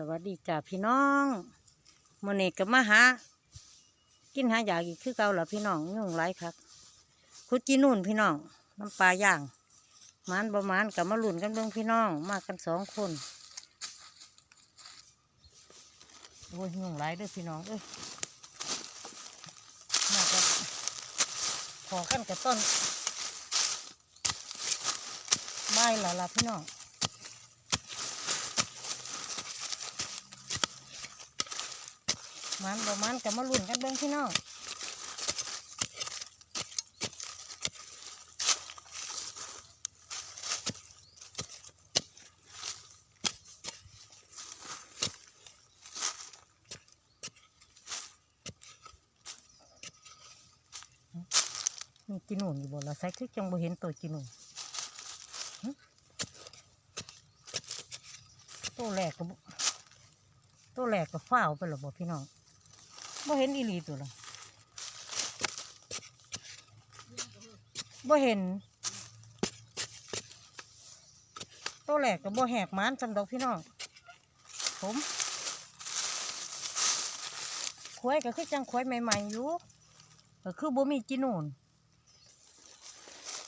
สวัสดีจ้าพี่น้องมื้อนี้ก็มาหา กินหาอยากอีกคือเก่าล่ะพี่น้องยุ่งหลายคักคุดจีนุ่นพี่น้องน้ำปลาย่างมันประมาณกับมาลุ่นกันเบิ่งพี่น้อง มากันสองคนโอ้ยยุ่งหลายเด้อพี่น้องเอ้ยมากันขอกันกับต้นไม้ละล่ะพี่น้อง มันประมาณกับมาลุ่นกันเบิ้งพี่น้องมีกินหนุนอยู่บ่ละใส่คือจังบ่เห็นตัวกินหนุนหึตัวแรกก็บ่ตัวแรกก็ฟ้าวไปหรอบ่พี่น้อง บ่เห็นอีหลีตัวละบ่เห็นตัวแหลกกับบ่แหกมานจำดอกพี่น้องผมควายก็คือจังควายใหม่ๆอยู่ก็คือบ่มีจีนูน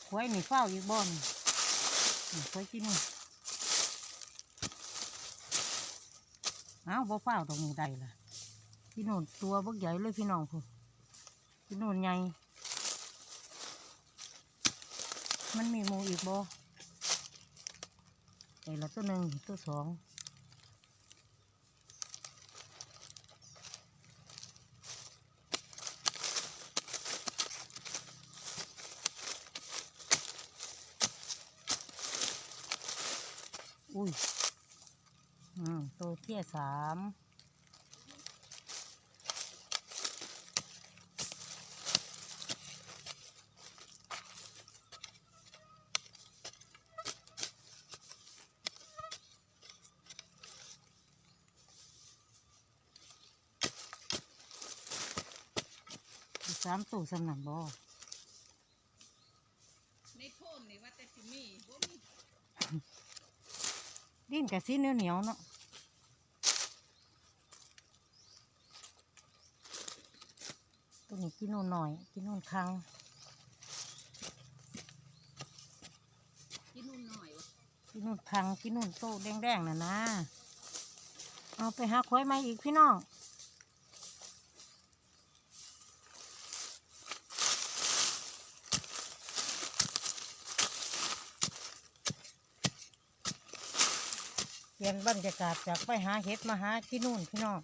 ควายนี่เฝ้าอีกบ่อนนี่ควายจีนูนเอ้าวบ่เฝ้าตรงนี้ได้ล่ะ พี่นุ่นตัวบักใหญ่เลยพี่น้องพูพี่นุ่นใหญ่ มันมีมูอีกบ่ไอ้ละตัวหนึ่งตัวสองอุ้ย อืม ตัวเที่ยสาม สามตู้สำนักบ่ในโพนนี่ว่าแต่สิมีบ่มีดิ้นกับสีเหนียวเหนียวๆเนาะตัวนี้กินนู่นหน่อย กินนู่นคังกินนู่นหน่อยวะกินนู่นคังกินนู่นโต้แดงๆน่ะนะ เอาไปหาควายมาอีกพี่น้อง เปลี่ยนบรรยากาศจากไปหาเห็ดมาหาที่นู่นพี่น้อง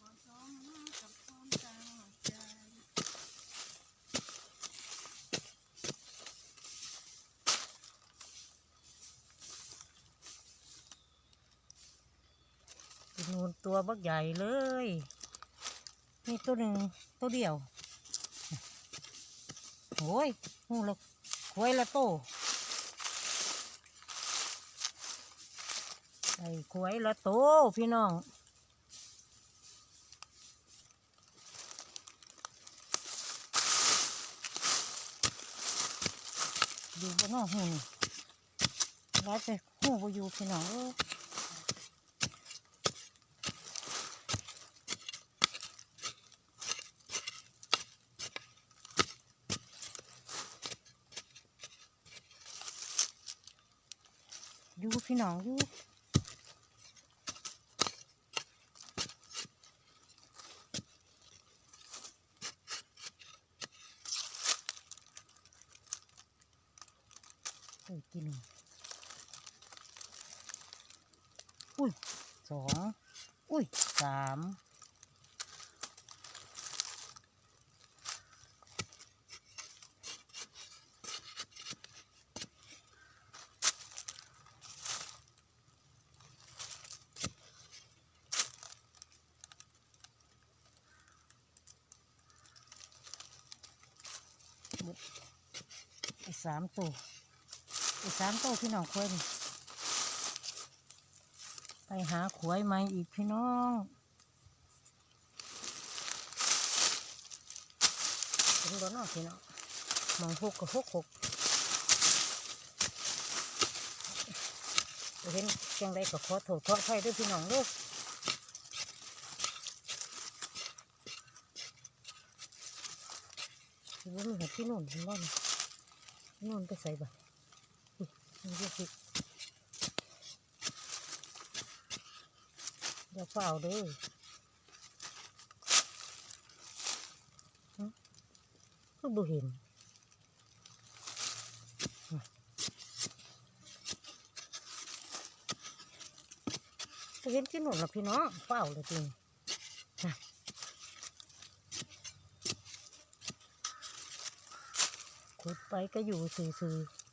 บ่ต้องมากับความตั้งใจ ที่ นู่นตัวบักใหญ่เลยนี่ตัวหนึ่งตัวเดียวโอ้ยหูละควยละโตไอ้ควยละโตพี่น้องอยู่บนนอกหูนี่ร้ายแต่หูบ่อยู่พี่น้องเอ้ยอยู่ พี่น้องอยู่เอ้ยกินอุ้ยสองอุ้ยสาม สามตัวอีกสามตัวพี่น้องควยนไปหาขวยใหม่อีกพี่น้องเห็นบ่นอกพี่น้องมองหกกับหกหกเห็นจังไรก็ขอโทษขอดไฟด้วยพี่น้องลูกคือว่ามีเห็ดที่นุ่นเห็นบ่เนู่นไปใส่บ่อุ๊ยมันเรียกผิอย่าเฝ้าเด้อก็บ่เห็นก็เห็นที่หนุนละพี่น้องเฝ้าเลยจริงนะ ขุดไปก็อยู่ซื่อๆ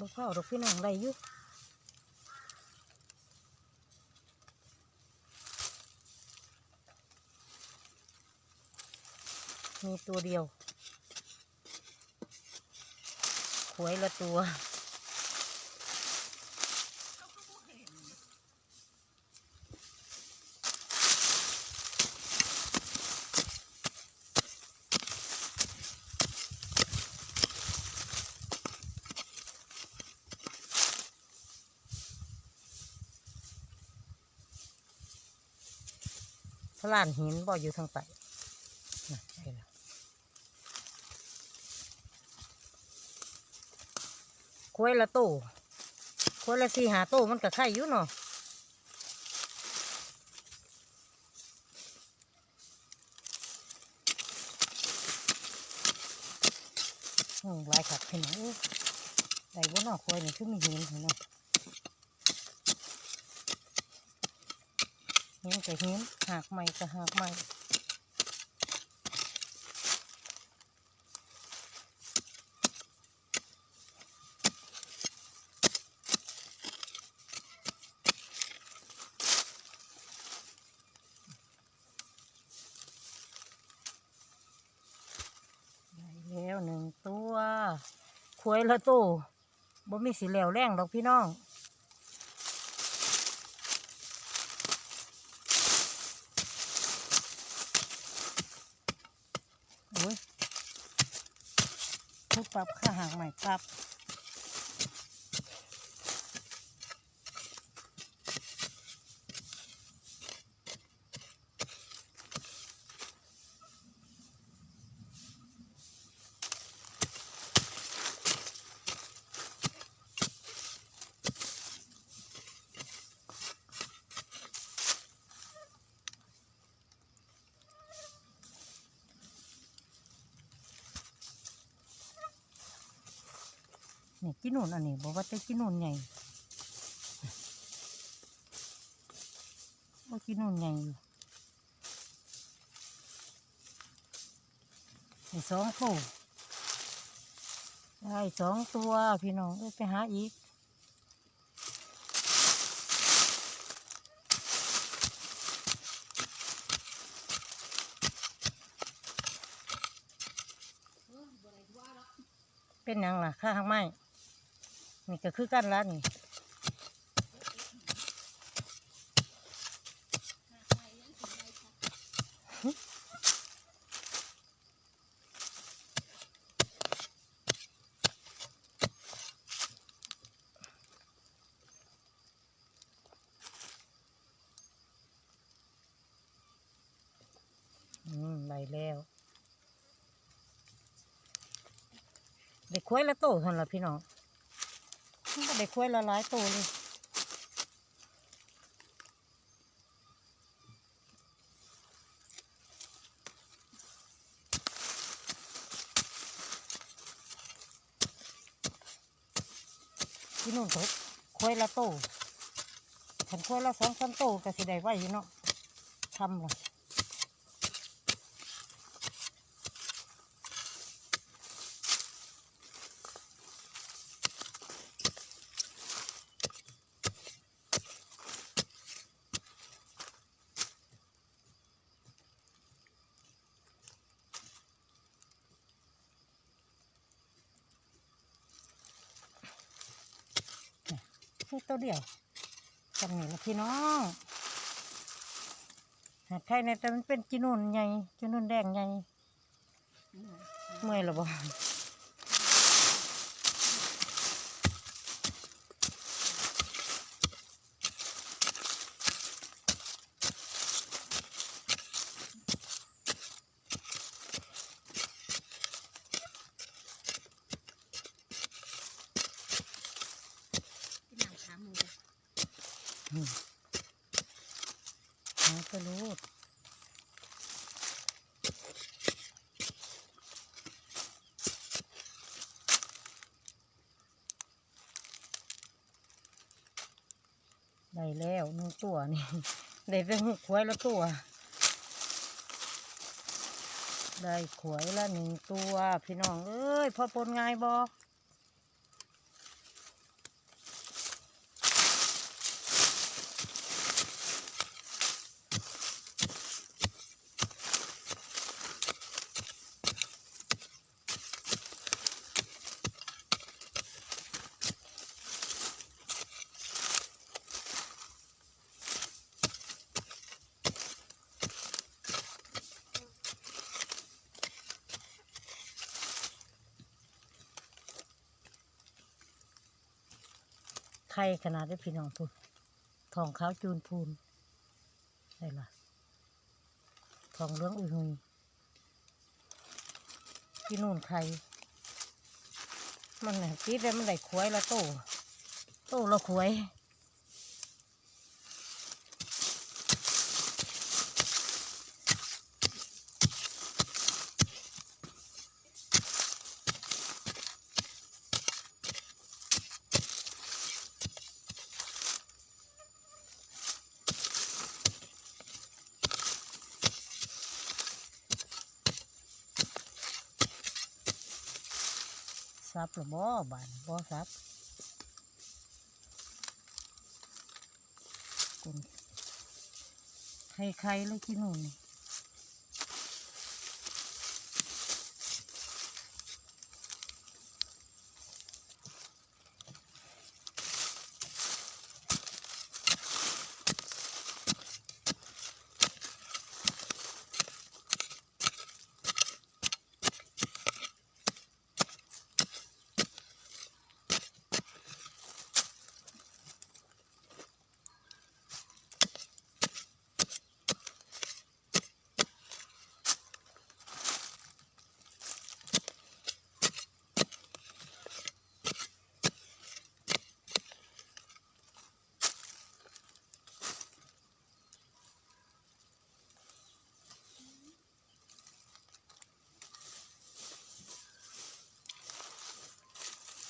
บ่เฝ้าดอกพี่น้องได้อยู่ มีตัวเดียวขวยละตัวพลานหินบ่อยู่ทางไปนะใช่แล้ว ควยละโตควยละสี่หาโตมันก็ไข่อยู่เนาะลายขัดพี่น้องเอ้ยได้บ่เนาะควายนี่คือมีหินเห็นเนาะหินกับหินหากใหม่กับหากใหม่ ได้แล้วหนึ่งตัวควย ละโตบ่มีสีเหลวแรงดอกพี่น้องโอ้ยทุบปรับค่าหางใหม่ปรับ นี่กินนูนอันนี้บอกว่าจะกินนูนใหญ่ว่ากินนูนใหญ่อยู่ได้สองคู่ได้สองตัวพี่น้องไปหาอีกเป็นยังล่ะข้าทางไม้ นี่ก็คือกันแล้วนี่ได้แล้วได้ควายละโตเท่านั้นละพี่น้อง ได้ควายละหลายโตเลยพี่นุ่นเขาควายละโตฉันควายละสองสามโตก็สิได้ไว้เนาะทำเลยะตัวเดียวจำนี่ละพี่น้องหากใครในแต่มันเป็นจีนุ่นใหญ่จีนุ่นแดงใหญ่เมื่อยหรอบ่ กินน้ำขาหมูจ้ะ อืม หาก็รู้ได้แล้วหนึ่งตัวนี่ ได้แต่หุกขวายละตัว ได้ขวยละหนึ่งตัว พี่น้อง เอ้ย พอปนง่ายบอ ข่ขนาดได้พี่น้องพูนทองขาวจูนพูนได้ละทองเลืองอุยหุยที่นู่นไข่มันไหนตีได้มันไหนขวยละโต โตละขวย ซับหรือบ่บานบ่ซับกุนไข่ไข่เลยที่นู่นนี่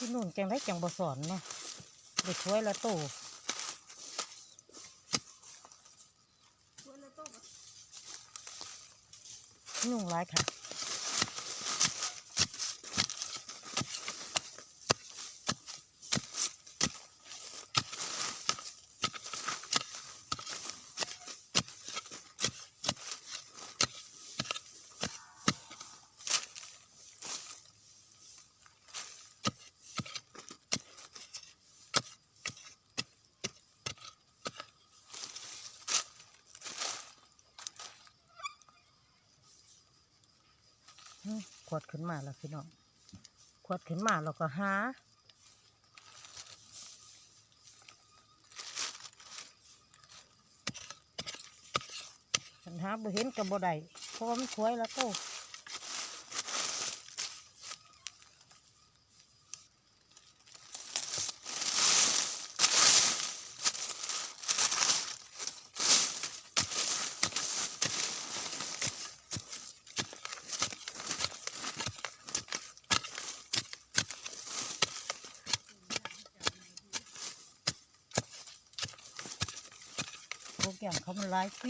ที่นู่นจังได้จังบ่สอนเนาะเด็กช่วยละโตถ้วยละโต๊ะยุ่งร้ายค่ะ ขวดขึ้นมาแล้วพี่น้องขวดขึ้นมาเราก็หาันหาบ่เห็นกับบ่ได้เพราะมันสวยแล้วก็ อย่างเขามันร้ายฟ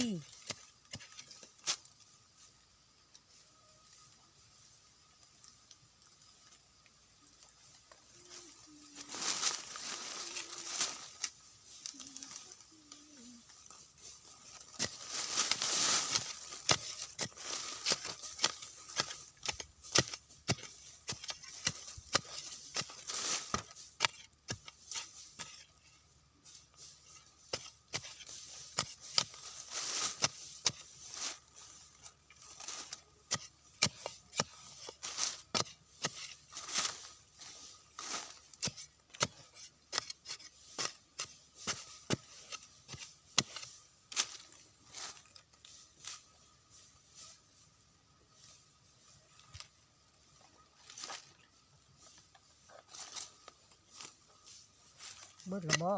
เบิดละบ่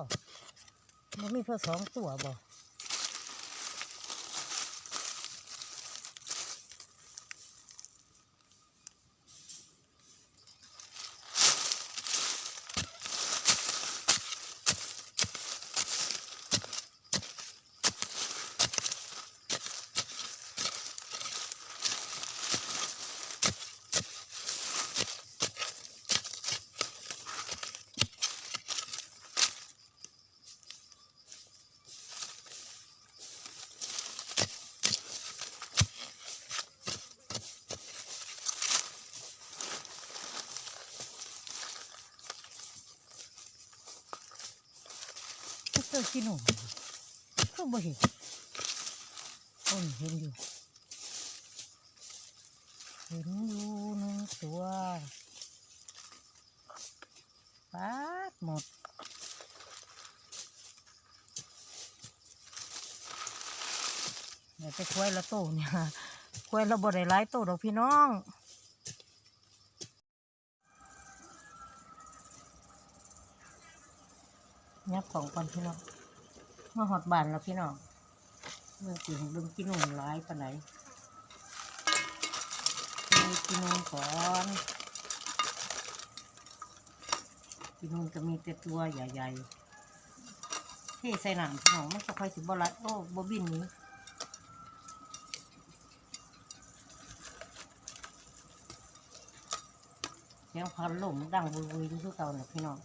บ่มีเพื่อสองตัวบ่ อกินหนูก็บ่เห็นโอ้ยเห็นอยู่ เห็นอยู่หนึ่งตัวปาดหมดเดี๋ยวไปควยละโตเนี่ยควยละบ่ได้หลายโตดอกพี่น้อง ยับของก่อนพี่น้องมาหอดบานแล้วพี่น้องเมื่อกี้เบิ่งกินหนุ่มร้ายปานไหนกินนุ่มก่อนกินนุ่มจะมีแต่ตัวใหญ่ๆเทใส่หนังพี่น้องมันจะค่อยสิบ่รัดโอ้บ่บินนี้เสียงพันลมดังวุยๆอยู่คือเก่าเนี่ยพี่น้อง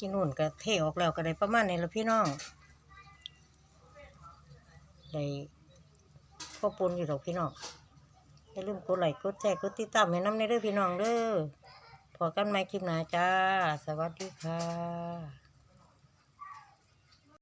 กินอุ่นก็เทออกแล้วก็ได้ประมาณนี้ละพี่น้องได้พอปนอยู่ดอกพี่น้องอย่าลืมกดไลค์กดแชร์กดติดตามให้น้ำในเด้อพี่น้องเด้อพอกันใหม่คลิปหน้าจ้า สวัสดีค่ะ